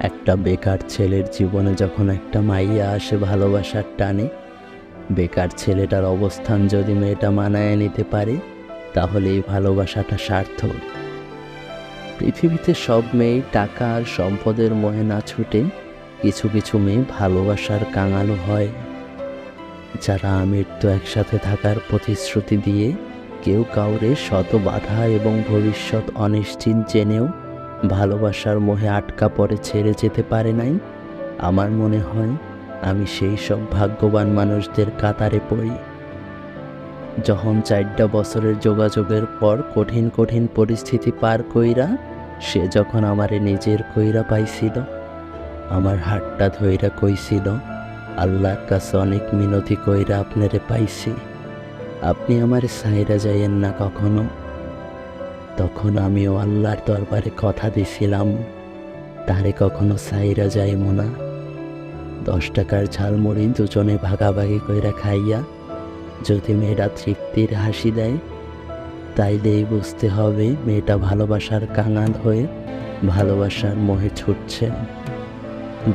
একটা বেকার ছেলের জীবনে যখন একটা মাইয়া আসে ভালোবাসার টানে, বেকার ছেলেটার অবস্থান যদি মেয়েটা মানায় নিতে পারে, তাহলে এই ভালোবাসাটা সার্থক। পৃথিবীতে সব মেয়ে টাকা আর সম্পদের মোহে না ছুটে কিছু কিছু মেয়ে ভালোবাসার কাঙালও হয়। যারা আমৃত্যু একসাথে থাকার প্রতিশ্রুতি দিয়ে কেউ কাউরে শত বাধা এবং ভবিষ্যৎ অনিশ্চিত জেনেও ভালোবাসার মোহে আটকা পড়ে ছেড়ে যেতে পারে নাই। আমার মনে হয় আমি সেই সব ভাগ্যবান মানুষদের কাতারে পড়ি। যখন চারটা বছরের যোগাযোগের পর কঠিন কঠিন পরিস্থিতি পার কইরা সে যখন আমারে নিজের কইরা পাইছিল, আমার হাতটা ধইরা কইছিল, আল্লাহর কাছে অনেক মিনতি কইরা আপনারে পাইছি। আপনি আমার সাইরা যাইয়েন না কখনো। তখন আমিও আল্লাহর দরবারে কথা দিছিলাম, তারে কখনো সাইরা যাইব না। দশ টাকার ঝালমুড়ি দুজনে ভাগাভাগি কইরা খাইয়া, যদি মেয়েরা তৃপ্তির হাসি দেয়, তাইলেই বুঝতে হবে মেয়েটা ভালোবাসার কাঙাল হয়ে ভালোবাসার মোহে ছুটছে।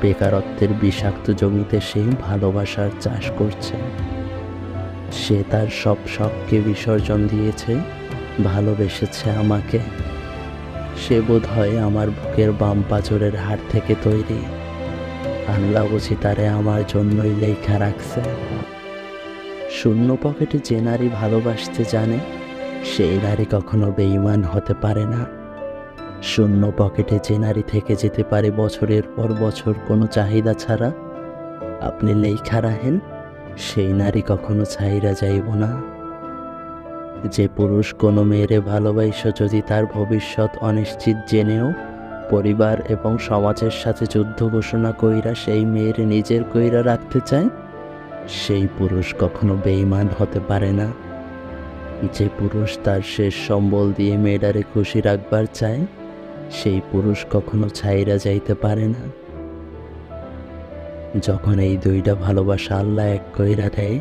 বেকারত্বের বিষাক্ত জমিতে সে ভালোবাসার চাষ করছে। সে তার সব শখকে বিসর্জন দিয়েছে। ভালোবেসেছে আমাকে। সে বোধ হয় আমার বুকের বাম পাঁচরের হাড় থেকে তৈরি। আল্লাহ বুঝি তারে আমার জন্যই লেখা রাখছে। শূন্য পকেটে যে নারী ভালোবাসতে জানে, সেই নারী কখনো বেঈমান হতে পারে না। শূন্য পকেটে যে নারী থেকে যেতে পারে বছরের পর বছর কোনো চাহিদা ছাড়া, আপনি লেখা রাখেন, সেই নারী কখনো ছাইরা যাইব না। যে পুরুষ কোনো মেয়েরে ভালোবাসা যদি তার ভবিষ্যৎ অনিশ্চিত জেনেও, পরিবার এবং সমাজের সাথে যুদ্ধ ঘোষণা কইরা সেই মেয়ের নিজের কইরা রাখতে চায়? সেই পুরুষ কখনো বেঈমান হতে পারে না। যে পুরুষ তার শেষ সম্বল দিয়ে মেয়েটারে খুশি রাখবার চায়, সেই পুরুষ কখনো ছাইরা যাইতে পারে না। যখন এই দুইটা ভালোবাসা আল্লাহ এক কইরা দেয়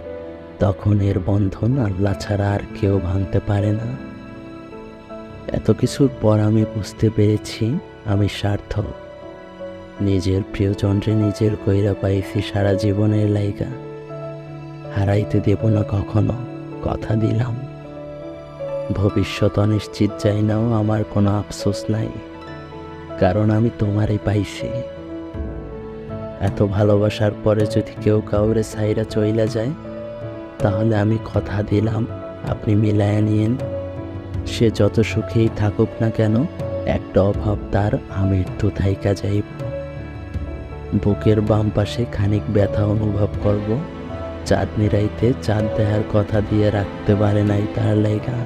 তখন এর বন্ধন আল্লাহ ছাড়া আর কেউ ভাঙতে পারে না। এত কিছুর পর আমি বুঝতে পেরেছি আমি সার্থক। নিজের প্রিয়জনরে নিজের কইরা পাইছি সারা জীবনের লাইগা। হারাইতে দেব না কখনো, কথা দিলাম। ভবিষ্যৎ অনিশ্চিত যাই নাও, আমার কোনো আফসোস নাই। কারণ আমি তোমারই পাইছি। এত ভালোবাসার পরে যদি কেউ কাউরে সাইরা চইলা যায় তাহলে আমি কথা দিলাম, আপনি মিলায়া নিয়েন সে যত সুখেই থাকুক না কেন, একটা অভাব তার আমৃত্যু থাইকা যাইব। বুকের বাম পাশে খানিক ব্যথা অনুভব করব। চাঁদ নিরাইতে চাঁদ দেহার কথা দিয়ে রাখতে পারে নাই তার লাইগা।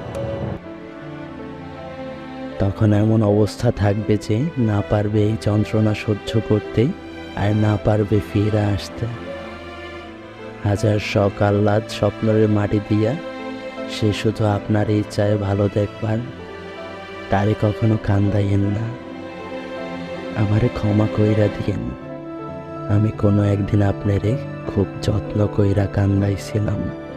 তখন এমন অবস্থা থাকবে যে, না পারবে এই যন্ত্রণা সহ্য করতে আর না পারবে ফিরে আসতে। হাজার শখ আহ্লাদ স্বপ্নরে মাটি দিয়া, সে শুধু আপনার ইচ্ছায় ভালো দেখবার। তারে কখনো কান্দাইয়েন না। আমারে ক্ষমা কইরা দিয়েন। আমি কোনো একদিন আপনারে খুব যত্ন কইরা কান্দাইছিলাম।